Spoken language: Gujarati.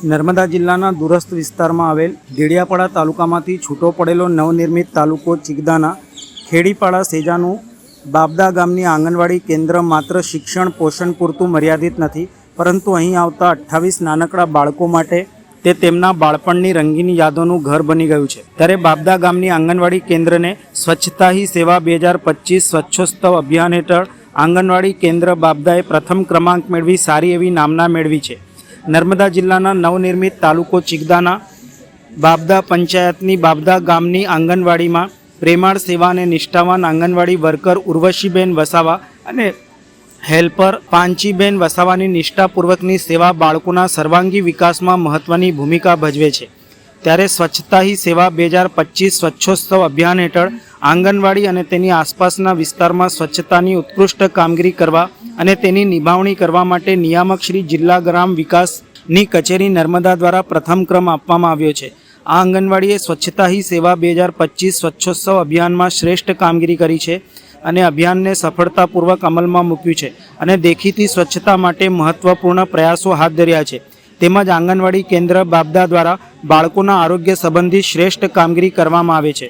નર્મદા જિલ્લાના દૂરસ્થ વિસ્તારમાં આવેલ દેડિયાપાડા તાલુકામાંથી છૂટો પડેલો નવનિર્મિત તાલુકો ચિગદાના ખેડીપાડા સેજાનું બાબદા ગામની આંગણવાડી કેન્દ્ર માત્ર શિક્ષણ, પોષણ પૂરતું મર્યાદિત નથી, પરંતુ અહીં આવતા અઠ્ઠાવીસ નાનકડા બાળકો માટે તે તેમના બાળપણની રંગીન યાદોનું ઘર બની ગયું છે. ત્યારે બાબદા ગામની આંગણવાડી કેન્દ્રને સ્વચ્છતા હી સેવા બે હજાર પચીસ સ્વચ્છોત્સવ અભિયાન હેઠળ આંગણવાડી કેન્દ્ર બાબદાએ પ્રથમ ક્રમાંક મેળવી સારી એવી નામના મેળવી છે. નર્મદા જિલ્લાના નવનિર્મિત તાલુકો ચિગદાના બાબદા પંચાયતની બાબદા ગામની આંગણવાડીમાં પ્રેમાળ સેવા અને નિષ્ઠાવાન આંગણવાડી વર્કર ઉર્વશીબેન વસાવા અને હેલ્પર પાંચીબેન વસાવાની નિષ્ઠાપૂર્વકની સેવા બાળકોના સર્વાંગી વિકાસમાં મહત્ત્વની ભૂમિકા ભજવે છે. ત્યારે સ્વચ્છતા હી સેવા બે હજાર પચીસ સ્વચ્છોત્સવ અભિયાન હેઠળ આંગણવાડી અને તેની આસપાસના વિસ્તારમાં સ્વચ્છતાની ઉત્કૃષ્ટ કામગીરી કરવા અને તેની નિભાવણી કરવા માટે નિયામક શ્રી જિલ્લા ગ્રામ વિકાસની કચેરી નર્મદા દ્વારા પ્રથમ ક્રમ આપવામાં આવ્યો છે. આ આંગણવાડીએ સ્વચ્છતા હી સેવા બે હજાર પચીસ સ્વચ્છોત્સવ અભિયાનમાં શ્રેષ્ઠ કામગીરી કરી છે અને અભિયાનને સફળતાપૂર્વક અમલમાં મૂક્યું છે અને દેખીતી સ્વચ્છતા માટે મહત્વપૂર્ણ પ્રયાસો હાથ ધર્યા છે. તેમજ આંગણવાડી કેન્દ્ર બાબદા દ્વારા બાળકોના આરોગ્ય સંબંધી શ્રેષ્ઠ કામગીરી કરવામાં આવે છે.